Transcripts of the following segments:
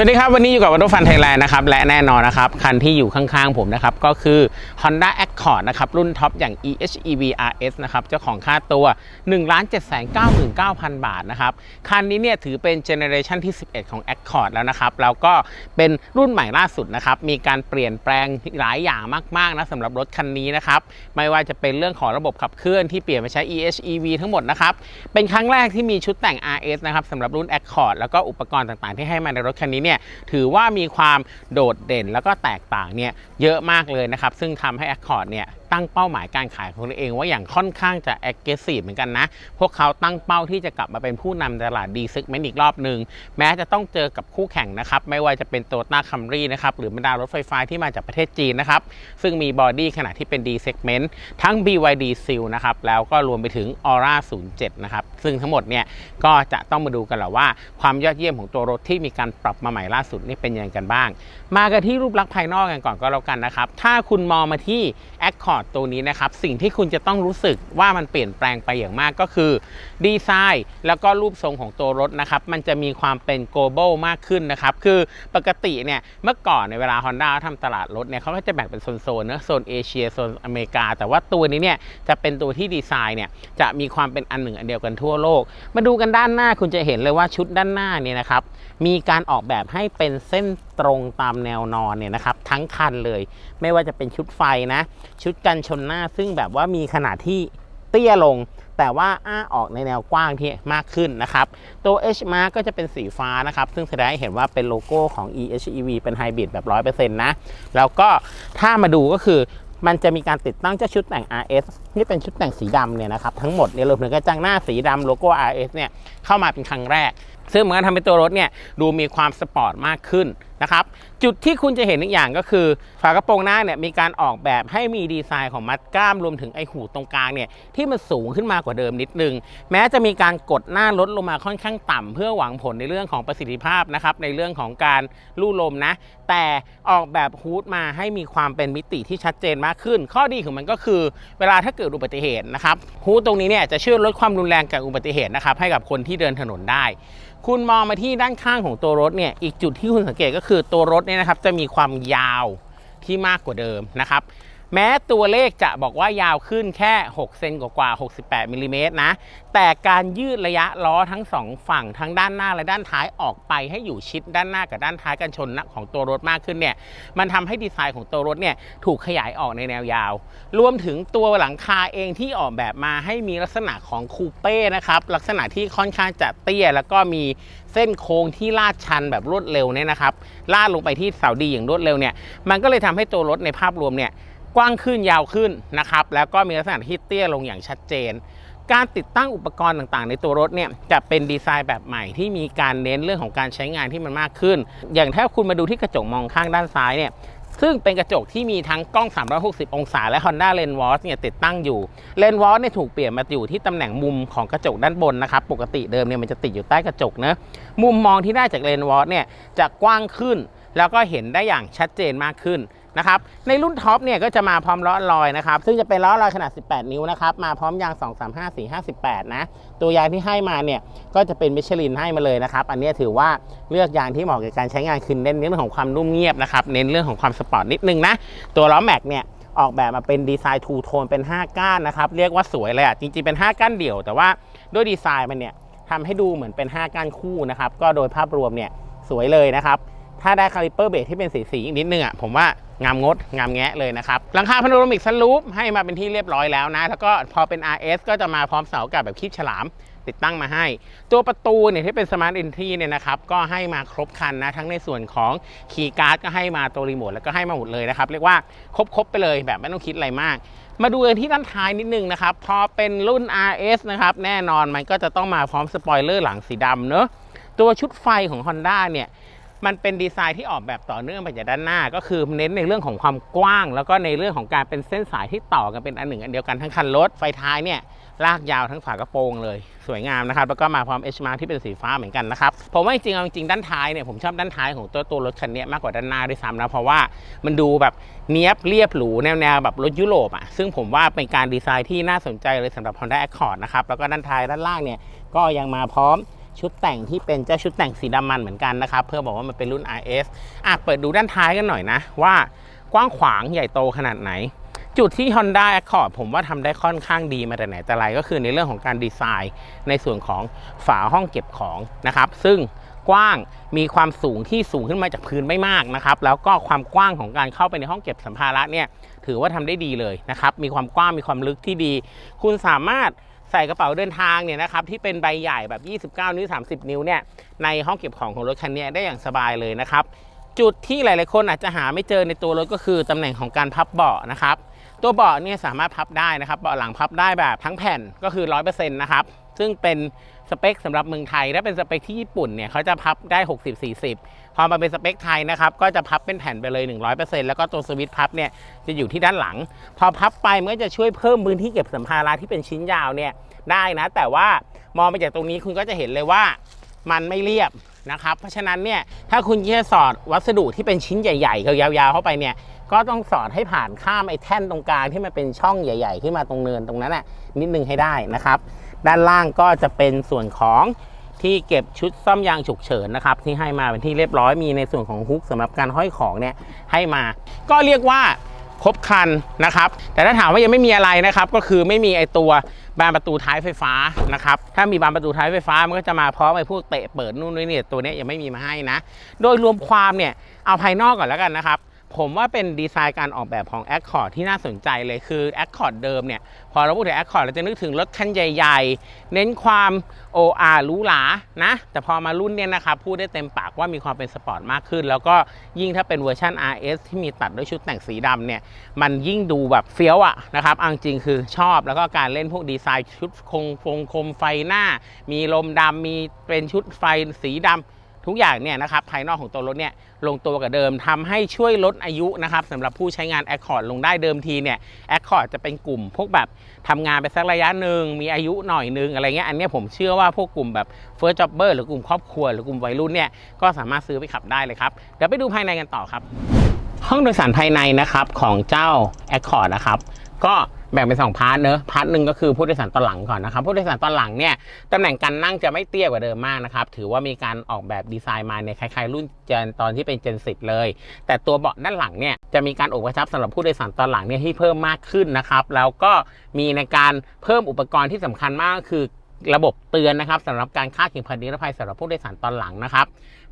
สวัสดีครับวันนี้อยู่กับวัตถุฟันไทยแลนด์นะครับและแน่นอนนะครับคันที่อยู่ข้างๆผมนะครับก็คือ Honda Accord นะครับรุ่นท็อปอย่าง EHEV RS นะครับเจ้าของค่าตัว 1 7 9 9 0 0 0 บาทนะครับคันนี้เนี่ยถือเป็นเจเนอเรชันที่ 11 ของ Accord แล้วนะครับแล้วก็เป็นรุ่นใหม่ล่าสุดนะครับมีการเปลี่ยนแปลงหลายอย่างมากๆนะสำหรับรถคันนี้นะครับไม่ว่าจะเป็นเรื่องของระบบขับเคลื่อนที่เปลี่ยนมาใช้ EHEV ทั้งหมดนะครับเป็นครั้งแรกที่มีชุดแต่ง RS นะครับสำหรับรุ่น Accord แล้วก็อุปกรณ์ต่างๆ ที่ให้มาในรถคันนี้เนี่ยถือว่ามีความโดดเด่นแล้วก็แตกต่างเนี่ยเยอะมากเลยนะครับซึ่งทำให้ Accord เนี่ยตั้งเป้าหมายการขายของตัวเองว่าอย่างค่อนข้างจะ aggressive เหมือนกันนะ พวกเขาตั้งเป้าที่จะกลับมาเป็นผู้นำตลาด D segment อีกรอบหนึ่งแม้จะต้องเจอกับคู่แข่งนะครับ ไม่ว่าจะเป็น Toyota Camry นะครับหรือบรรดารถไฟฟ้าที่มาจากประเทศจีนนะครับ ซึ่งมีบอดี้ขนาดที่เป็น D segment ทั้ง BYD Seal นะครับแล้วก็รวมไปถึง Aura 07 นะครับ ซึ่งทั้งหมดเนี่ยก็จะต้องมาดูกันแหละว่า ความยอดเยี่ยมของตัวรถที่มีการปรับมาใหม่ล่าสุดนี่เป็นยังไงกันบ้าง มากันที่รูปลักษณ์ภายนอกกันก่อนก็แล้วกันนะครับถ้าคุณมองมาที่ Accord ตัวนี้นะครับ สิ่งที่คุณจะต้องรู้สึกว่ามันเปลี่ยนแปลงไปอย่างมากก็คือ ดีไซน์แล้วก็รูปทรงของตัวรถนะครับ มันจะมีความเป็น global มากขึ้นนะครับ คือปกติเนี่ยเมื่อก่อนในเวลา Honda ทำตลาดรถเนี่ยเขาก็จะแบ่งเป็นโซนๆเนอะโซนเอเชียโซนอเมริกา แต่ว่าตัวนี้เนี่ยจะเป็นตัวที่ดีไซน์เนี่ยจะมีความเป็นอันหนึ่งอันเดียวกันทั่วโลก มาดูกันด้านหน้าคุณจะเห็นเลยว่าชุดด้านหน้าเนี่ยนะครับมีการออกแบบให้เป็นเส้น ตรงตามแนวนอนเนี่ยนะครับทั้งคันเลย ไม่ว่าจะเป็นชุดไฟนะ ชุดกันชนหน้าซึ่งแบบว่ามีขนาดที่เตี้ยลง แต่ว่าอ้าออกในแนวกว้างที่มากขึ้นนะครับ ตัว H Mark ก็จะเป็นสีฟ้านะครับ ซึ่งแสดงให้เห็นว่าเป็นโลโก้ของ EHEV เป็นไฮบริดแบบ 100%นะ แล้วก็ถ้ามาดูก็คือมันจะมีการติดตั้งเจ้าชุดแต่ง RS นี่เป็นชุดแต่งสีดำเนี่ยนะครับ ทั้งหมดเนี่ยรวมถึงกระจังหน้าสีดำโลโก้ RS เนี่ยเข้ามาเป็นครั้งแรก ซึ่งเหมันก็ทำให้ตัวรถเนี่ยดูมีความสปอร์ตมากขึ้น นะครับจุดที่คุณจะเห็นอีกอย่างก็คือ ฝากระโปรงหน้าเนี่ยมีการออกแบบให้มีดีไซน์ของมัดกล้ามรวมถึงไอหูตรงกลางเนี่ยที่มันสูงขึ้นมากว่าเดิมนิดนึง แม้จะมีการกดหน้ารถลงมาค่อนข้างต่ำเพื่อหวังผลในเรื่องของประสิทธิภาพนะครับในเรื่องของการลู่ลมนะ แต่ออกแบบฮูดมาให้มีความเป็นมิติที่ชัดเจนมากขึ้น ข้อดีของมันก็คือเวลาถ้าเกิดอุบัติเหตุนะครับฮูดตรงนี้เนี่ยจะช่วยลดความรุนแรงจากอุบัติเหตุนะครับให้กับคนที่เดินถนนได้ คุณมองมาที่ด้านข้างของตัวรถเนี่ยอีกจุดที่คุณสังเกตก็คือตัวรถเนี่ยนะครับจะมีความยาวที่มากกว่าเดิมนะครับ แม้ตัวเลขจะบอกว่ายาวขึ้นแค่ 6 เซนกว่าๆ68มิลลิเมตรนะ แต่การยืดระยะล้อทั้งสองฝั่งทั้งด้านหน้าและด้านท้ายออกไปให้อยู่ชิดด้านหน้ากับด้านท้ายกันชนของตัวรถมากขึ้นเนี่ย มันทำให้ดีไซน์ของตัวรถเนี่ยถูกขยายออกในแนวยาว รวมถึงตัวหลังคาเองที่ออกแบบมาให้มีลักษณะของคูเป้นะครับ ลักษณะที่ค่อนข้างจะเตี้ย แล้วก็มีเส้นโค้งที่ลาดชันแบบรวดเร็วเนี่ยนะครับ ลาดลงไปที่เสาดีอย่างรวดเร็วเนี่ย มันก็เลยทำให้ตัวรถในภาพรวมเนี่ย กว้างขึ้นยาวขึ้นนะครับ แล้วก็มีลักษณะที่เตี้ยลงอย่างชัดเจน การติดตั้งอุปกรณ์ต่างๆ ในตัวรถเนี่ยจะเป็นดีไซน์แบบใหม่ที่มีการเน้นเรื่องของการใช้งานที่มันมากขึ้น อย่างถ้าคุณมาดูที่กระจกมองข้างด้านซ้ายเนี่ยซึ่งเป็นกระจกที่มีทั้งกล้อง 360 องศาและ Honda l e n w a t เนี่ยติดตั้งอยู่ Lens Watch เนี่ยถูกเปลี่ยนมาอยู่ที่ตำแหน่งมุมของกระจกด้านบนนะครับ ปกติเดิมเนี่ยมันจะติดอยู่ใต้กระจกนะมุมมองที่ได้จาก Lens Watch เนี่ยจะกว้างขึ้น แล้วก็เห็นได้อย่างชัดเจนมากขึ้น นะครับในรุ่นท็อปเนี่ยก็จะมาพร้อมล้อลอยนะครับซึ่งจะเป็นล้อลอยขนาด 18 นิ้วนะครับมาพร้อมยาง 2 3 5 4 5 8 นะตัวยางที่ให้มาเนี่ยก็จะเป็นมิชลินให้มาเลยนะครับอันนี้ถือว่าเลือกยางที่เหมาะกับการใช้งานคือเน้นเรื่องของความนุ่มเงียบนะครับเน้นเรื่องของความสปอร์ตนิดนึงนะตัวล้อแม็กเนี่ยออกแบบมาเป็นดีไซน์ทูโทนเป็น 5 ก้านนะครับเรียกว่าสวยเลยอะจริงๆเป็น 5 ก้านเดี่ยว แต่ว่าด้วยดีไซน์มันเนี่ยทำให้ดูเหมือนเป็น 5 ก้านคู่นะครับก็โดยภาพรวมเนี่ยสวยเลยนะครับ ถ้าได้คาลิเปอร์เบรกที่เป็นสีสีอีกนิดนึงอะผมว่างามงดงามแงะเลยนะครับหลังคาพาโนรามิกซันรูฟให้มาเป็นที่เรียบร้อยแล้วนะ แล้วก็พอเป็น RS ก็จะมาพร้อมเสากับแบบคีบฉลามติดตั้งมาให้ ตัวประตูเนี่ยที่เป็นสมาร์ท e อนทรีเนี่ยนะครับก็ให้มาครบคันนะ ทั้งในส่วนของคีย์การ์ดก็ให้มาตัวรีโมทแล้วก็ให้มาหมดเลยนะครับ เรียกว่าครบๆไปเลยแบบไม่ต้องคิดอะไรมาก มาดูกันที่ด้านท้ายนิดนึงนะครับ พอเป็นรุ่น RS นะครับแน่นอนมันก็จะต้องมาพร้อมสปอยเลอร์หลังสีดำเนอะตัวชุดไฟของ Honda เนี่ย มันเป็นดีไซน์ที่ออกแบบต่อเนื่องไปจากด้านหน้า ก็คือเน้นในเรื่องของความกว้าง แล้วก็ในเรื่องของการเป็นเส้นสายที่ต่อกันเป็นอันหนึ่ง อันเดียวกันทั้งคันรถไฟท้ายเนี่ยลากยาวทั้งฝากระโปรงเลย สวยงามนะครับ แล้วก็มาพร้อม H Mark ที่เป็นสีฟ้าเหมือนกันนะครับผมว่าจริงๆจริงด้านท้ายเนี่ยผมชอบด้านท้ายของตัวตัวรถคันนี้มากกว่าด้านหน้าด้วยซ้ำนะเพราะว่ามันดูแบบเนี้ยบเรียบหรูแนวๆแบบรถยุโรปอะซึ่งผมว่าเป็นการดีไซน์ที่น่าสนใจเลยสำหรับ Honda Accord นะครับแล้วก็ด้านท้ายด้านล่างเนี่ยก็ยังมาพร้อม ชุดแต่งที่เป็นเจ้าชุดแต่งสีดำมันเหมือนกันนะครับ เพื่อบอกว่ามันเป็นรุ่น RS อะเปิดดูด้านท้ายกันหน่อยนะ ว่ากว้างขวางใหญ่โตขนาดไหน จุดที่ Honda Accord ผมว่าทำได้ค่อนข้างดีมาแต่ไหนแต่ไรก็คือในเรื่องของการดีไซน์ ในส่วนของฝาห้องเก็บของนะครับ ซึ่งกว้างมีความสูงที่สูงขึ้นมาจากพื้นไม่มากนะครับ แล้วก็ความกว้างของการเข้าไปในห้องเก็บสัมภาระเนี่ยถือว่าทำได้ดีเลยนะครับ มีความกว้างมีความลึกที่ดี คุณสามารถ ใส่กระเป๋าเดินทางเนี่ยนะครับที่เป็นใบใหญ่แบบ 29 นิ้ว 30 นิ้วเนี่ยในห้องเก็บของของรถคันนี้ได้อย่างสบายเลยนะครับ จุดที่หลายๆคนอาจจะหาไม่เจอในตัวรถก็คือตำแหน่งของการพับเบาะนะครับตัวเบาะเนี่ยสามารถพับได้นะครับเบาะหลังพับได้แบบทั้งแผ่นก็คือ 100%นะครับ ซึ่งเป็นสเปคสำหรับเมืองไทยถ้าเป็นสเปคที่ญี่ปุ่นเนี่ยเขาจะพับได้ 60-40 พอมาเป็นสเปคไทยนะครับก็จะพับเป็นแผ่นไปเลย 100%แล้วก็ตัวสวิตช์พับเนี่ยจะอยู่ที่ด้านหลัง พอพับไปมันก็จะช่วยเพิ่มพื้นที่เก็บสัมภาระที่เป็นชิ้นยาวเนี่ยได้นะ แต่ว่ามองไปจากตรงนี้คุณก็จะเห็นเลยว่ามันไม่เรียบนะครับ เพราะฉะนั้นเนี่ยถ้าคุณจะสอดวัสดุที่เป็นชิ้นใหญ่ๆยาวๆ เข้าไปเนี่ยก็ต้องสอดให้ผ่านข้ามไอ้แท่นตรงกลางที่มันเป็นช่องใหญ่ ๆ ขึ้นมาตรงเนินตรงนั้นน่ะนิดนึงให้ได้นะครับ ด้านล่างก็จะเป็นส่วนของที่เก็บชุดซ่อมยางฉุกเฉินนะครับที่ให้มาเป็นที่เรียบร้อยมีในส่วนของฮุกสำหรับการห้อยของเนี่ยให้มา ก็เรียกว่าครบครันนะครับ แต่ถ้าถามว่ายังไม่มีอะไรนะครับ ก็คือไม่มีไอตัวบานประตูท้ายไฟฟ้านะครับถ้ามีบานประตูท้ายไฟฟ้ามันก็จะมาพร้อมไอพวกเตะเปิดนู่นนี่เนี่ยตัวนี้ยังไม่มีมาให้นะ โดยรวมความเนี่ยเอาภายนอกก่อนแล้วกันนะครับ ผมว่าเป็นดีไซน์การออกแบบของ Accord ที่น่าสนใจเลยคือ Accord เดิมเนี่ย พอเราพูดถึง Accord เราจะนึกถึงรถคันใหญ่ๆ เน้นความ OR หรูหรานะ แต่พอมารุ่นเนี่ยนะครับพูดได้เต็มปากว่ามีความเป็นสปอร์ตมากขึ้น แล้วก็ยิ่งถ้าเป็นเวอร์ชัน RS ที่มีตัดด้วยชุดแต่งสีดำเนี่ย มันยิ่งดูแบบเฟี้ยวอะนะครับเอาจริงคือชอบแล้วก็การเล่นพวกดีไซน์ชุดคงฟงคมไฟหน้า มีลมดำมีเป็นชุดไฟสีดำ ทุกอย่างเนี่ยนะครับภายนอกของตัวรถเนี่ยลงตัวกับเดิมทำให้ช่วยลดอายุนะครับสำหรับผู้ใช้งาน Accord ลงได้เดิมทีเนี่ย Accord จะเป็นกลุ่มพวกแบบทำงานไปสักระยะหนึ่งมีอายุหน่อยนึงอะไรเงี้ยอันนี้ผมเชื่อว่าพวกกลุ่มแบบ First Jobber หรือกลุ่มครอบครัวหรือกลุ่มวัยรุ่นเนี่ยก็สามารถซื้อไปขับได้เลยครับเดี๋ยวไปดูภายในกันต่อครับ ห้องโดยสารภายในนะครับของเจ้า Accord นะครับก็ แบ่งเป็นสองพาร์ทเนอะพาร์ทหนึ่งก็คือผู้โดยสารตอนหลังก่อนนะครับผู้โดยสารตอนหลังเนี่ยตำแหน่งการนั่งจะไม่เตี้ยกว่าเดิมมากนะครับถือว่ามีการออกแบบดีไซน์มาในคล้ายๆ รุ่นเจนตอนที่เป็นเจนสิเลย แต่ตัวเบาะด้านหลังเนี่ยจะมีการอกกระชับสำหรับผู้โดยสารตอนหลังเนี่ยที่เพิ่มมากขึ้นนะครับแล้วก็มีในการเพิ่มอุปกรณ์ที่สำคัญมากคือระบบเตือนนะครับสำหรับการคาดเข็มขัดนิรภัยสำหรับผู้โดยสารตอนหลังนะครับ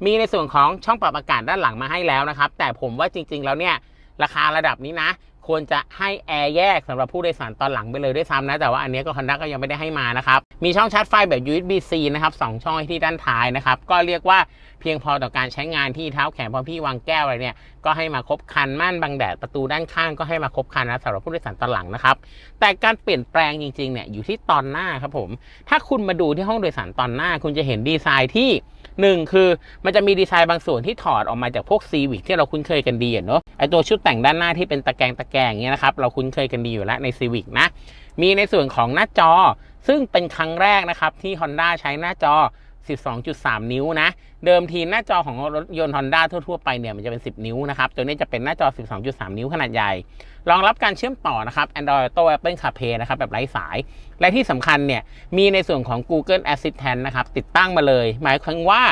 มีในส่วนของช่องปรับอากาศด้านหลังมาให้แล้วนะครับ แต่ผมว่าจริง ๆ แล้วเนี่ยราคาระดับนี้นะ ควรจะให้แอร์แยกสำหรับผู้โดยสารตอนหลังไปเลยด้วยซ้ำนะ แต่ว่าอันนี้ก็ Honda ก็ยังไม่ได้ให้มานะครับ มีช่องชาร์จไฟแบบ USB-C นะครับสองช่องที่ด้านท้ายนะครับ ก็เรียกว่าเพียงพอต่อการใช้งานที่เท้าแขนพอพี่วางแก้วอะไรเนี่ย ก็ให้มาครบคันม่านบังแดดประตูด้านข้างก็ให้มาครบคันนะสำหรับผู้โดยสารตอนหลังนะครับ แต่การเปลี่ยนแปลงจริงๆเนี่ยอยู่ที่ตอนหน้าครับผม ถ้าคุณมาดูที่ห้องโดยสารตอนหน้า คุณจะเห็นดีไซน์ที่ หนึ่งคือมันจะมีดีไซน์บางส่วนที่ถอดออกมาจากพวกซีวิกที่เราคุ้นเคยกันดีอเนาะไอตัวชุดแต่งด้านหน้าที่เป็นตะแกรงตะแกรงอย่างเงี้ยนะครับเราคุ้นเคยกันดีอยู่แล้วในซีวิกนะมีในส่วนของหน้าจอ ซึ่งเป็นครั้งแรกนะครับที่ Honda ใช้หน้าจอ 12.3 นิ้วนะ เดิมทีหน้าจอของรถยนต์ Honda ทั่วๆ ไปเนี่ยมันจะเป็น 10 นิ้วนะครับ ตัวนี้จะเป็นหน้าจอ 12.3 นิ้วขนาดใหญ่ รองรับการเชื่อมต่อนะครับ Android Auto Apple CarPlay นะครับแบบไร้สาย และที่สำคัญเนี่ยมีในส่วนของ Google Assistant นะครับติดตั้งมาเลย หมายความว่า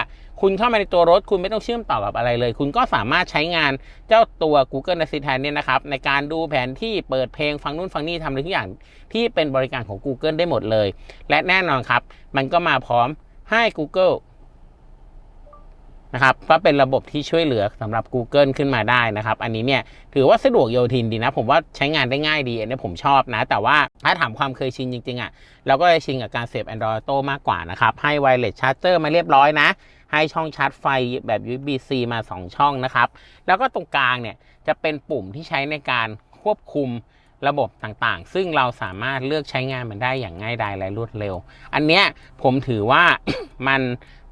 คุณเข้ามาในตัวรถคุณไม่ต้องเชื่อมต่อกับอะไรเลย คุณก็สามารถใช้งานเจ้าตัว Google Assistant เนี่ยนะครับในการดูแผนที่เปิดเพลงฟังนู่นฟังนี่ทำอะไรทุกอย่างที่เป็นบริการของ Google ได้หมดเลย และแน่นอนครับ มันก็มาพร้อม ให้ Google นะครับก็เป็นระบบที่ช่วยเหลือสำหรับ Google ขึ้นมาได้นะครับ อันนี้เนี่ยถือว่าสะดวกโยทินดีนะ ผมว่าใช้งานได้ง่ายดีอันนี้ผมชอบนะ แต่ว่าถ้าถามความเคยชินจริง ๆอะ่ะเราก็จะชินกับการเสียบ Android Auto มากกว่านะครับ ให้ Wireless Charger มาเรียบร้อยนะ ให้ช่องชาร์จไฟแบบ USB-C มา 2 ช่องนะครับ แล้วก็ตรงกลางเนี่ยจะเป็นปุ่มที่ใช้ในการควบคุม ระบบต่างๆ ซึ่งเราสามารถเลือกใช้งานมันได้อย่างง่ายดายและรวดเร็ว อันเนี้ยผมถือว่ามัน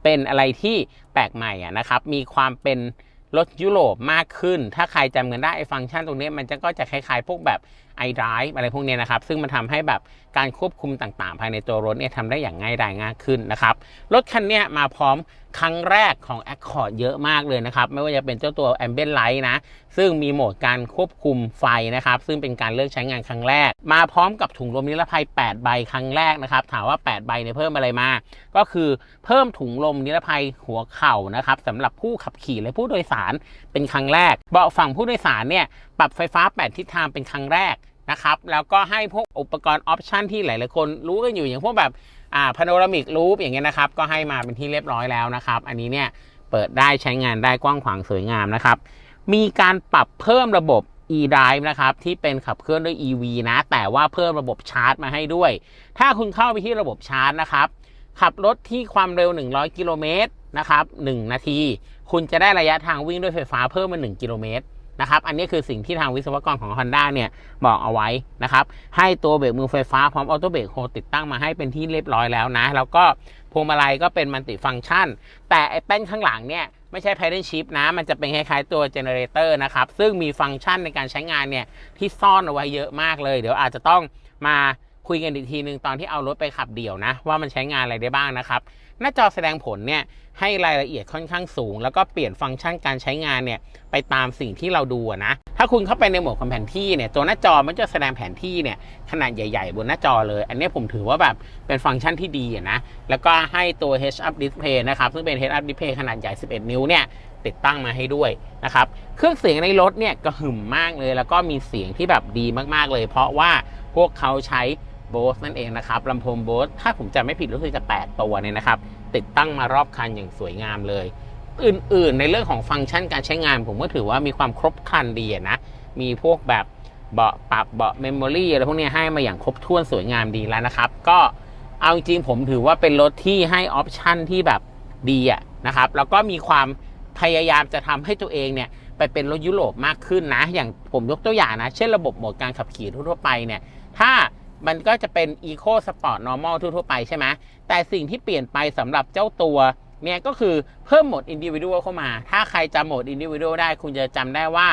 เป็นอะไรที่แปลกใหม่อะนะครับ มีความเป็นรถยุโรปมากขึ้น ถ้าใครจำกันได้ไอ้ฟังก์ชันตรงนี้มันจะก็จะคล้ายๆ พวกแบบ iDrive อะไรพวกนี้นะครับ ซึ่งมันทำให้แบบการควบคุมต่างๆ ภายในตัวรถเนี่ยทำได้อย่างง่ายดายง่ายขึ้นนะครับ รถคันนี้มาพร้อมครั้งแรกของ Accord เยอะมากเลยนะครับ ไม่ว่าจะเป็นเจ้าตัว Ambient Light นะ ซึ่งมีโหมดการควบคุมไฟนะครับ ซึ่งเป็นการเลือกใช้งานครั้งแรก มาพร้อมกับถุงลมนิรภัย 8 ใบครั้งแรกนะครับ ถามว่า 8 ใบเนี่ยเพิ่มอะไรมา ก็คือเพิ่มถุงลมนิรภัยหัวเข่านะครับสำหรับผู้ขับขี่และผู้โดยสารเป็นครั้งแรก เบาะฝั่งผู้โดยสารเนี่ย รับไฟฟ้า 8 ทิศทางเป็นครั้งแรกนะครับ แล้วก็ให้พวกอุปกรณ์ออปชันที่หลาย ๆ คนรู้กันอยู่อย่างพวกแบบอ่าพาโนรามิกรูปอย่างเงี้ยนะครับ ก็ให้มาเป็นที่เรียบร้อยแล้วนะครับ อันนี้เนี่ยเปิดได้ใช้งานได้กว้างขวางสวยงามนะครับ มีการปรับเพิ่มระบบ e-drive นะครับที่เป็นขับเคลื่อนด้วย EV นะ แต่ว่าเพิ่มระบบชาร์จมาให้ด้วย ถ้าคุณเข้าไปที่ระบบชาร์จนะครับ ขับรถที่ความเร็ว 100 กิโลเมตรนะครับ 1 นาที คุณจะได้ระยะทางวิ่งด้วยไฟฟ้าเพิ่มมา 1 กิโลเมตร นะครับ อันนี้คือสิ่งที่ทางวิศวกรของ Honda เนี่ยบอกเอาไว้นะครับ ให้ตัวเบรกมือไฟฟ้าพร้อมออโต้เบรกโฮติดตั้งมาให้เป็นที่เรียบร้อยแล้วนะ แล้วก็พวงมาลัยก็เป็นมัลติฟัง c t ชัน แต่ไอ้แป้นข้างหลังเนี่ยไม่ใช่ Paddle Shift นะ มันจะเป็นคล้ายๆตัวเจเนเรเตอร์นะครับ ซึ่งมีฟังก์ชันในการใช้งานเนี่ยที่ซ่อนเอาไว้เยอะมากเลย เดี๋ยวอาจจะต้องมา คุยกันอีกทีหนึ่งตอนที่เอารถไปขับเดี่ยวนะ ว่ามันใช้งานอะไรได้บ้างนะครับ หน้าจอแสดงผลเนี่ยให้รายละเอียดค่อนข้างสูง แล้วก็เปลี่ยนฟังก์ชันการใช้งานเนี่ยไปตามสิ่งที่เราดูนะถ้าคุณเข้าไปในโหมดของแผนที่เนี่ยตัวหน้าจอมันจะแสดงแผนที่เนี่ยขนาดใหญ่ๆ บนหน้าจอเลย อันนี้ผมถือว่าแบบเป็นฟังก์ชันที่ดีนะแล้วก็ให้ตัว Head Up Display นะครับซึ่งเป็น Head Up Display ขนาดใหญ่ 11 นิ้วเนี่ย ติดตั้งมาให้ด้วยนะครับ เครื่องเสียงในรถเนี่ยก็หึ่มมากเลย แล้วก็มีเสียงที่แบบดีมากๆเลย เพราะว่าพวกเขาใช้โบสนั่นเองนะครับลำโพงโบสถ้าผมจำไม่ผิดรู้สึกจะ8ตัวเนี่ยนะครับ ติดตั้งมารอบคันอย่างสวยงามเลย อื่นๆ ในเรื่องของฟังก์ชันการใช้งาน ผมก็ถือว่ามีความครบครันดีนะ มีพวกแบบเบาะปรับเบาะเมมโมรี่อะไรพวกนี้ให้มาอย่างครบถ้วนสวยงามดีแล้วนะครับ ก็เอาจริงๆผมถือว่าเป็นรถที่ให้ออปชันที่แบบดีอะนะครับ แล้วก็มีความ พยายามจะทำให้ตัวเองเนี่ยไปเป็นรถยุโรปมากขึ้นนะ อย่างผมยกตัวอย่างนะ เช่นระบบโหมดการขับขี่ทั่วไปเนี่ย ถ้ามันก็จะเป็น Eco Sport Normal ทั่วๆไปใช่ไหมแต่สิ่งที่เปลี่ยนไปสำหรับเจ้าตัวเนี่ยก็คือเพิ่มโหมด Individual เข้ามา ถ้าใครจำโหมด Individual ได้คุณจะจำได้ว่า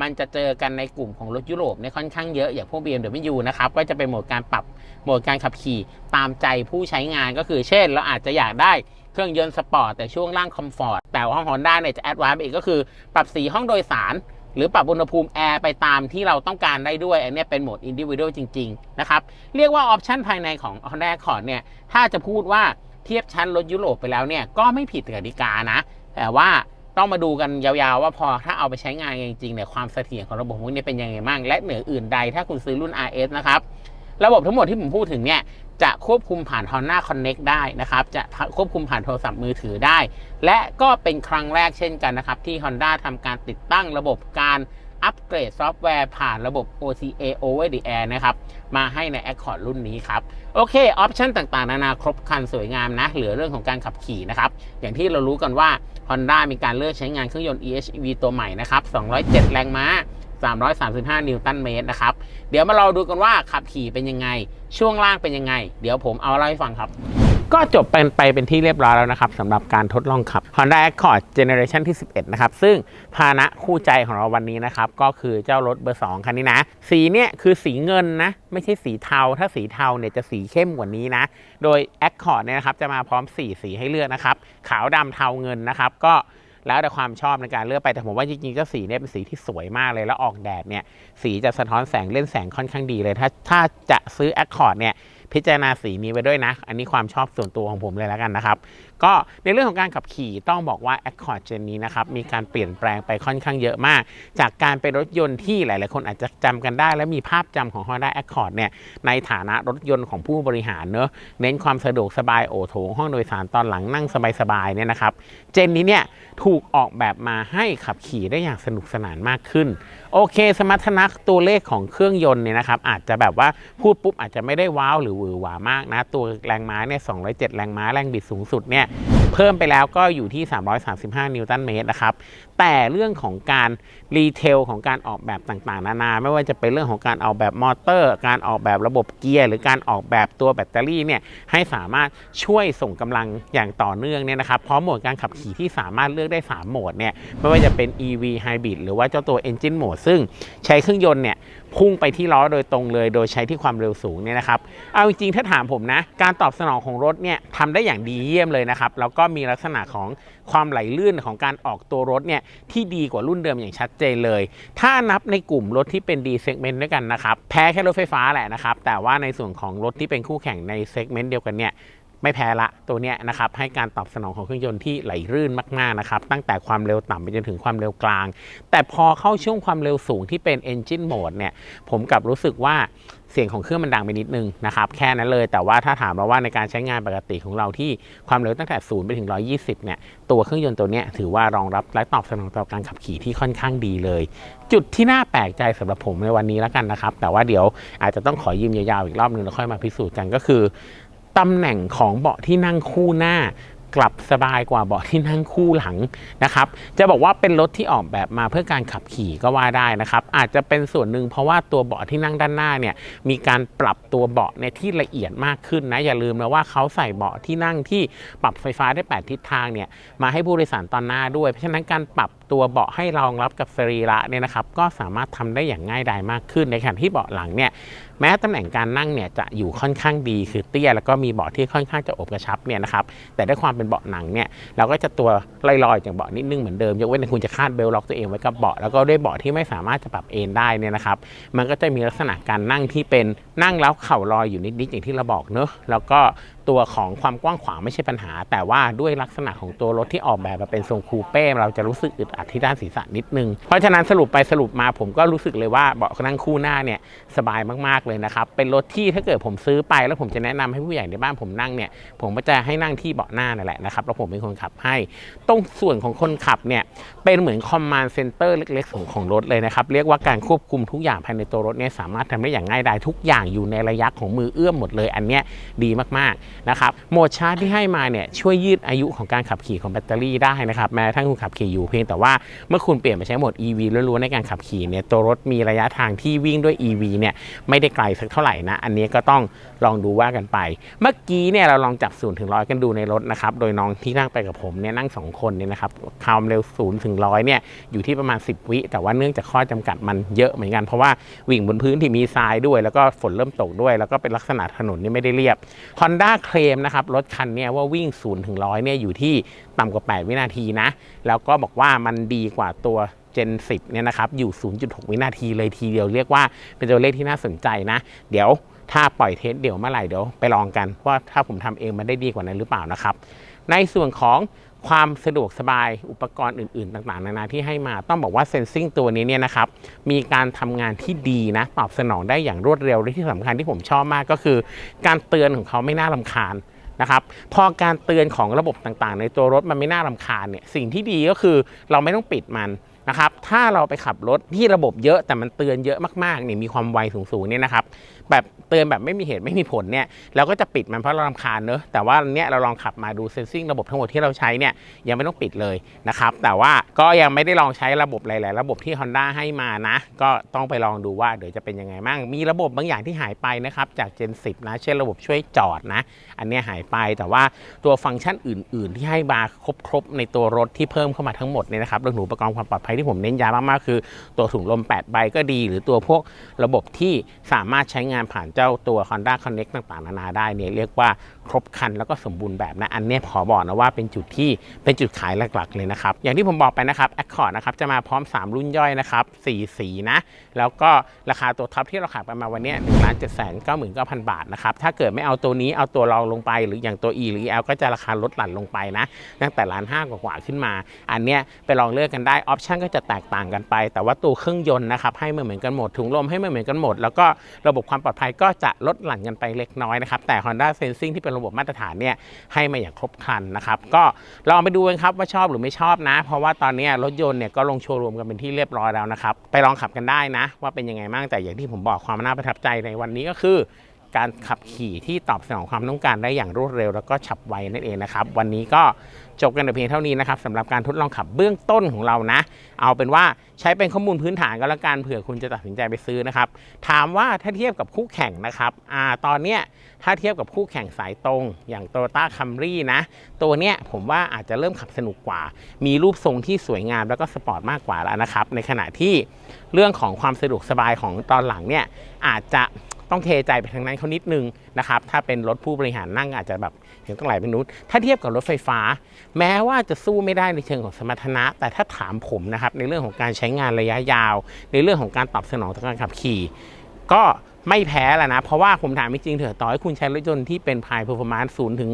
มันจะเจอกันในกลุ่มของรถยุโรปเนี่ยค่อนข้างเยอะ อย่างพวก BMW นะครับ ก็จะเป็นโหมดการปรับโหมดการขับขี่ตามใจผู้ใช้งานก็คือเช่น เราอาจจะอยากได้ เครื่องยนต์สปอร์ตแต่ช่วงล่างคอมฟอร์ตแต่ว่า Honda เนี่ยจะแอดวานซ์ไปอีกก็คือ ปรับสีห้องโดยสาร หรือปรับอุณหภูมิแอร์ไปตามที่เราต้องการได้ด้วย อันนี้เป็นโหมด Individual จริง ๆ นะครับ เรียกว่าออปชันภายในของ Honda Accord เนี่ยถ้าจะพูดว่าเทียบชั้นรถยุโรปไปแล้วเนี่ยก็ไม่ผิดกติกานะ แต่ว่าต้องมาดูกันยาวๆ ว่าพอถ้าเอาไปใช้งานจริงๆเนี่ยความเสถียรของระบบพวกนี้เป็นยังไงบ้างและเหนืออื่นใดถ้าคุณซื้อรุ่น RS นะครับ ระบบทั้งหมดที่ผมพูดถึงเนี่ยจะควบคุมผ่าน Honda Connect ได้นะครับ จะควบคุมผ่านโทรศัพท์มือถือได้ และก็เป็นครั้งแรกเช่นกันนะครับ ที่ Honda ทำการติดตั้งระบบการอัปเกรดซอฟต์แวร์ผ่านระบบ OTA Over the Air นะครับ มาให้ใน Accord รุ่นนี้ครับ โอเค ออปชันต่างๆ นานาครบคันสวยงามนะ เหลือเรื่องของการขับขี่นะครับ อย่างที่เรารู้กันว่า Honda มีการเลือกใช้งานเครื่องยนต์ EHEV ตัวใหม่นะครับ 207 แรงม้า 335 นิวตันเมตรนะครับ เดี๋ยวมาเราดูกันว่าขับขี่เป็นยังไง ช่วงล่างเป็นยังไง เดี๋ยวผมเอาเล่าให้ฟังครับ ก็จบเป็นไปเป็นที่เรียบร้อยแล้วนะครับสำหรับการทดลองขับ Honda Accord Generation ที่ 11 นะครับ ซึ่งพาหนะคู่ใจของเราวันนี้นะครับ ก็คือเจ้ารถเบอร์ 2 คันนี้นะ สีเนี่ยคือสีเงินนะ ไม่ใช่สีเทา ถ้าสีเทาเนี่ยจะสีเข้มกว่านี้นะ โดย Accord เนี่ยนะครับจะมาพร้อม 4 สีให้เลือกนะครับขาวดำเทาเงินนะครับก็ แล้วแต่ความชอบในการเลือกไปแต่ผมว่าจริงๆก็สีเนี่ยเป็นสีที่สวยมากเลยแล้วออกแดดเนี่ยสีจะสะท้อนแสงเล่นแสงค่อนข้างดีเลยถ้าถ้าจะซื้อแอคคอร์ดเนี่ย พิจารณาสีนี้ไว้ด้วยนะ อันนี้ความชอบส่วนตัวของผมเลยแล้วกันนะครับ ก็ในเรื่องของการขับขี่ต้องบอกว่า Accord Gen นี้นะครับมีการเปลี่ยนแปลงไปค่อนข้างเยอะมาก จากการเป็นรถยนต์ที่หลาย ๆ คนอาจจะจำกันได้ และมีภาพจำของ Honda Accord เนี่ยในฐานะรถยนต์ของผู้บริหารเนอะเน้นความสะดวกสบายโอโถงห้องโดยสารตอนหลังนั่งสบายๆเนี่ยนะครับเจนนี้เนี่ยถูกออกแบบมาให้ขับขี่ได้อย่างสนุกสนานมากขึ้น โอเค สมรรถนะตัวเลขของเครื่องยนต์เนี่ยนะครับอาจจะแบบว่าพูดปุ๊บอาจจะไม่ได้ว้าวหรือหวือหวามากนะ ตัวแรงม้าเนี่ย207 แรงม้าแรงบิดสูงสุดเนี่ยเพิ่มไปแล้วก็อยู่ที่ 335 นิวตันเมตรนะครับแต่เรื่องของการรีเทลของการออกแบบต่างๆ นานา ไม่ว่าจะเป็นเรื่องของการออกแบบมอเตอร์ การออกแบบระบบเกียร์หรือการออกแบบตัวแบตเตอรี่เนี่ยให้สามารถช่วยส่งกำลังอย่างต่อเนื่องเนี่ยนะครับพร้อมโหมดการขับขี่ที่สามารถเลือกได้ 3 โหมดเนี่ยไม่ว่าจะเป็น EV Hybrid หรือว่าเจ้าตัว Engine Mode ซึ่งใช้เครื่องยนต์เนี่ย พุ่งไปที่ล้อโดยตรงเลย โดยใช้ที่ความเร็วสูงเนี่ยนะครับ เอาจริงๆถ้าถามผมนะ การตอบสนองของรถเนี่ยทำได้อย่างดีเยี่ยมเลยนะครับ แล้วก็มีลักษณะของความไหลลื่นของการออกตัวรถเนี่ยที่ดีกว่ารุ่นเดิมอย่างชัดเจนเลย ถ้านับในกลุ่มรถที่เป็น D segment ด้วยกันนะครับ แพ้แค่รถไฟฟ้าแหละนะครับ แต่ว่าในส่วนของรถที่เป็นคู่แข่งใน segment เดียวกันเนี่ย ไม่แพ้ละตัวเนี้ยนะครับให้การตอบสนองของเครื่องยนต์ที่ไหลรื่นมากๆนะครับตั้งแต่ความเร็วต่ำไปจนถึงความเร็วกลาง แต่พอเข้าช่วงความเร็วสูงที่เป็น Engine Mode เนี่ยผมกลับรู้สึกว่าเสียงของเครื่องมันดังไปนิดนึงนะครับแค่นั้นเลยแต่ว่าถ้าถามเราว่าในการใช้งานปกติของเราที่ความเร็วตั้งแต่0ไปถึง 120 เนี่ยตัวเครื่องยนต์ตัวเนี้ยถือว่ารองรับและตอบสนองต่อการขับขี่ที่ค่อนข้างดีเลย จุดที่น่าแปลกใจสำหรับผมในวันนี้แล้วกันนะครับแต่ว่าเดี๋ยวอาจจะต้องขอยืมยาวๆอีกรอบนึงแล้วค่อยมาพิสูจน์กันก็คือ ตำแหน่งของเบาะที่นั่งคู่หน้ากลับสบายกว่าเบาะที่นั่งคู่หลังนะครับ จะบอกว่าเป็นรถที่ออกแบบมาเพื่อการขับขี่ก็ว่าได้นะครับ อาจจะเป็นส่วนหนึ่งเพราะว่าตัวเบาะที่นั่งด้านหน้าเนี่ยมีการปรับตัวเบาะเนี่ยที่ละเอียดมากขึ้นนะอย่าลืมนะว่าเขาใส่เบาะที่นั่งที่ปรับไฟฟ้าได้ 8 ทิศทางเนี่ยมาให้ผู้โดยสารตอนหน้าด้วย เพราะฉะนั้นการปรับตัวเบาะให้รองรับกับสรีระเนี่ยนะครับก็สามารถทำได้อย่างง่ายดายมากขึ้นในขณะที่เบาะหลังเนี่ยแม้ตำแหน่งการนั่งเนี่ยจะอยู่ค่อนข้างดีคือเตี้ยแล้วก็มีเบาะที่ค่อนข้างจะอบกระชับเนี่ยนะครับแต่ด้วยความเป็นเบาะหนังเนี่ยเราก็จะตัวลอยๆจากเบาะนิดนึงเหมือนเดิมยกเว้นคุณจะคาดเบลต์ล็อกตัวเองไว้กับเบาะแล้วก็ด้วยเบาะที่ไม่สามารถจะปรับเอนได้เนี่ยนะครับมันก็จะมีลักษณะการนั่งที่เป็นนั่งแล้วเข่าลอยอยู่นิดๆอย่างที่เราบอกเนอะแล้วก็ ตัวของความกว้างขวางไม่ใช่ปัญหา แต่ว่าด้วยลักษณะของตัวรถที่ออกแบบมาเป็นทรงคูเป้เราจะรู้สึกอึดอัดที่ด้านศีรษะนิดนึง เพราะฉะนั้นสรุปไปสรุปมาผมก็รู้สึกเลยว่าเบาะนั่งคู่หน้าเนี่ยสบายมากๆเลยนะครับ เป็นรถที่ถ้าเกิดผมซื้อไปแล้วผมจะแนะนำให้ผู้ใหญ่ในบ้านผมนั่งเนี่ยผมก็จะให้นั่งที่เบาะหน้านั่นแหละนะครับแล้วผมเป็นคนขับให้ ตรงส่วนของคนขับเนี่ยเป็นเหมือนคอมมานด์เซ็นเตอร์เล็กๆของของรถเลยนะครับเรียกว่าการควบคุมทุกอย่างภายในตัวรถเนี่ยสามารถทำได้อย่างง่ายดายทุกอย่างอยู่ในระยะของมือเอื้อมหมดเลย อันเนี้ยดีมากๆนะครับโหมดชาร์จที่ให้มาเนี่ยช่วยยืดอายุของการขับขี่ของแบตเตอรี่ได้นะครับแม้ทั้งคุณขับขี่อยู่เพียงแต่ว่าเมื่อคุณเปลี่ยนไปใช้โหมด EV ล้วนๆในการขับขี่เนี่ยตัวรถมีระยะทางที่วิ่งด้วย EV เนี่ยไม่ได้ไกลสักเท่าไหร่นะอันนี้ก็ต้องลองดูว่ากันไป เมื่อกี้เนี่ยเราลองจับศูนย์ถึงร้อยกันดูในรถนะครับ โดยน้องที่นั่งไปกับผมเนี่ยนั่งสองคนเนี่ยนะครับความเร็วศูนย์ถึงร้อยเนี่ยอยู่ที่ประมาณ 10 วิ แต่ว่าเนื่องจากข้อจำกัดมันเยอะเหมือนกัน เพราะว่าวิ่งบนพื้นที่มีทรายด้วย แล้วก็ฝนเริ่มตกด้วย แล้วก็เป็นลักษณะถนนนี่ไม่ได้เรียบ Honda เคลมนะครับรถคันเนี้ว่าวิ่ง0ถึงร้อยเนี่ยอยู่ที่ต่ำกว่า 8 วินาทีนะ แล้วก็บอกว่ามันดีกว่าตัว Gen 10เนี่ยนะครับอยู่ 0.6 วินาทีเลยทีเดียวเรียกว่าเป็นตัวเลขที่น่าสนใจนะ เดี๋ยว ถ้าปล่อยเทสเดี๋ยวเมื่อไหร่เดี๋ยวไปลองกันว่าถ้าผมทำเองมันได้ดีกว่านั้นหรือเปล่านะครับ ในส่วนของความสะดวกสบายอุปกรณ์อื่น ๆ ต่าง ๆ นานาที่ให้มาต้องบอกว่าเซนซิงตัวนี้เนี่ยนะครับมีการทำงานที่ดีนะตอบสนองได้อย่างรวดเร็วและที่สำคัญที่ผมชอบมากก็คือ การเตือนของเขาไม่น่ารำคาญนะครับพอการเตือนของระบบต่างๆ ในตัวรถมันไม่น่ารำคาญเนี่ยสิ่งที่ดีก็คือเราไม่ต้องปิดมันนะครับถ้าเราไปขับรถที่ระบบเยอะแต่มันเตือนเยอะมากๆเนี่ยมีความไวสูงๆเนี่ยนะครับ แบบเตือนแบบไม่มีเหตุไม่มีผลเนี่ยเราก็จะปิดมันเพราะเรารำคาญเนอะแต่ว่าเนี้ยเราลองขับมาดูเซนซิงระบบทั้งหมดที่เราใช้เนี่ยยังไม่ต้องปิดเลยนะครับแต่ว่าก็ยังไม่ได้ลองใช้ระบบหลาย ๆ ระบบที่ Honda ให้มานะ ก็ต้องไปลองดูว่าเดี๋ยวจะเป็นยังไงบ้างมีระบบบางอย่างที่หายไปนะครับจาก Gen 10 นะเช่นระบบช่วยจอดนะ อันเนี้ยหายไปแต่ว่าตัวฟังก์ชันอื่น ๆ ที่ให้มาครบ ๆ ในตัวรถที่เพิ่มเข้ามาทั้งหมดเนี่ยนะครับเรื่องหนูอุปกรณ์ความปลอดภัยที่ผมเน้นย้ำมาก ๆ คือ ตัวถุงลม 8 ใบก็ดี หรือตัวพวกระบบที่สามารถใช้งานผ่านเจ้าตัว Honda Connect ต่างๆ นานาได้เนี่ยเรียกว่าครบครันแล้วก็สมบูรณ์แบบนะ อันเนี้ยขอบอกนะว่าเป็นจุดที่เป็นจุดขายหลักๆ เลยนะครับ อย่างที่ผมบอกไปนะครับ Accord นะครับจะมาพร้อม 3 รุ่นย่อยนะครับ4สีนะ แล้วก็ราคาตัวท็อปที่เราขายไปมาวันนี้ล้านเจ็ดแสนี้1 7 9 9 9 0 0บาทนะครับถ้าเกิดไม่เอาตัวนี้เอาตัวรองลงไป หรืออย่างตัว E หรือ EL ก็จะราคาลดหลั่นลงไปนะตั้งแต่ล้านห้ากว่าขึ้นมา อันเนี้ยไปลองเลือกกันได้ออปชั่นก็จะแตกต่างกันไป แต่ว่าตัวเครื่องยนต์นะครับให้ม่เหมือนกันหมดถุงลมให้ไม่เหมือนกันหมด แล้วก็ระบบความปลอดภัยก็จะลดหลั่นกันไปเล็กน้อยนะครับแต่ Honda Sensing ที่เป็นระบบมาตรฐานเนี่ยให้มาอย่างครบครันนะครับก็ลองไปดูกันครับว่าชอบหรือไม่ชอบนะ เพราะว่าตอนนี้รถยนต์เนี่ยก็ลงโชว์รูมกันเป็นที่เรียบร้อยแล้วนะครับไปลองขับกันได้นะ ว่าเป็นยังไงบ้างแต่อย่างที่ผมบอกความน่าประทับใจในวันนี้ก็คือ การขับขี่ที่ตอบสนองความต้องการได้อย่างรวดเร็ว แล้วก็ฉับไวนั่นเองนะครับ วันนี้ก็จบกันแต่เพียงเท่านี้นะครับสำหรับการทดลองขับเบื้องต้นของเรานะ เอาเป็นว่าใช้เป็นข้อมูลพื้นฐานก็แล้วกันเผื่อคุณจะตัดสินใจไปซื้อนะครับ ถามว่าถ้าเทียบกับคู่แข่งนะครับอ่าตอนเนี้ยถ้าเทียบกับคู่แข่งสายตรง อย่าง t o y o ต้าคัมรี่นะ ตัวเนี้ยผมว่าอาจจะเริ่มขับสนุกกว่า มีรูปทรงที่สวยงามแล้วก็สปอร์ตมากกว่าแล้วนะครับ ในขณะที่เรื่องของความสะดวกสบายของตอนหลังเนี่ยอาจจะ ต้องเทใจไปทางนั้นเขานิดนึงนะครับถ้าเป็นรถผู้บริหารนั่งอาจจะแบบเห็นต้องไหลไปนู้นถ้าเทียบกับรถไฟฟ้า แม้ว่าจะสู้ไม่ได้ในเชิงของสมรรถนะ แต่ถ้าถามผมนะครับในเรื่องของการใช้งานระยะยาว ในเรื่องของการตอบสนองต่อการขับขี่ ก็ ไม่แพ้แล้วนะ เพราะว่าผมถามจริงเถอะต่อให้คุณใช้รถยนต์ที่เป็นพายเพอร์ฟอร์มานซ์ศูนย์ถึง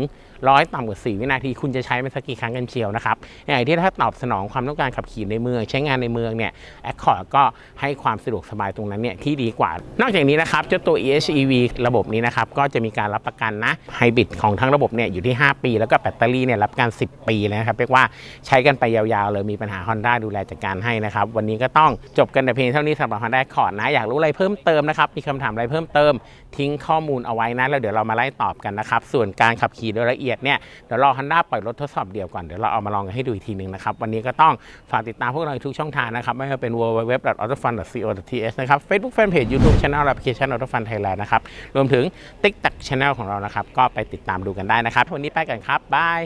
ร้อยต่ำกว่า4วินาที คุณจะใช้มันสักกี่ครั้งกันเชียวนะครับอย่างที่ถ้าตอบสนองความต้องการขับขี่ในเมือง ใช้งานในเมืองเนี่ยแอคคอร์ดก็ให้ความสะดวกสบายตรงนั้นเนี่ยที่ดีกว่า นอกจากนี้นะครับเจ้าตัว EHEV ระบบนี้นะครับก็จะมีการรับประกันนะไฮบริดของทั้งระบบเนี่ยอยู่ที่ 5 ปี แล้วก็แบตเตอรี่เนี่ยรับประกัน10 ปีเลยนะครับเรียกว่าใช้กันไปยาวๆเลยมีปัญหา Honda ดูแลจัดการให้นะครับวันนี้ก็ต้องจบกันแต่เพียงเท่านี้สำหรับ Honda Accord นะอยากรู้อะไรเพิ่มเติมนะครับมีคำถามอะไรเพิ่มเติม ทิ้งข้อมูลเอาไว้นะแล้วเดี๋ยวเรามาไล่ตอบกันนะครับ ส่วนการขับขี่โดยละเอียดเนี่ยเดี๋ยวรอ Honda ปล่อยรถทดสอบเดียวก่อนเดี๋ยวเราเอามาลองกันให้ดูอีกทีหนึ่งนะครับวันนี้ก็ต้องฝากติดตามพวกเราทุกช่องทางนะครับไม่ว่าเป็น www.autofun.co.th นะครับ Facebook Fanpage YouTube Channel และแอปพลิเคชัน AutoFun Thailand นะครับรวมถึง TikTok Channel ของเรานะครับก็ไปติดตามดูกันได้นะครับวันนี้ไปกันครับบาย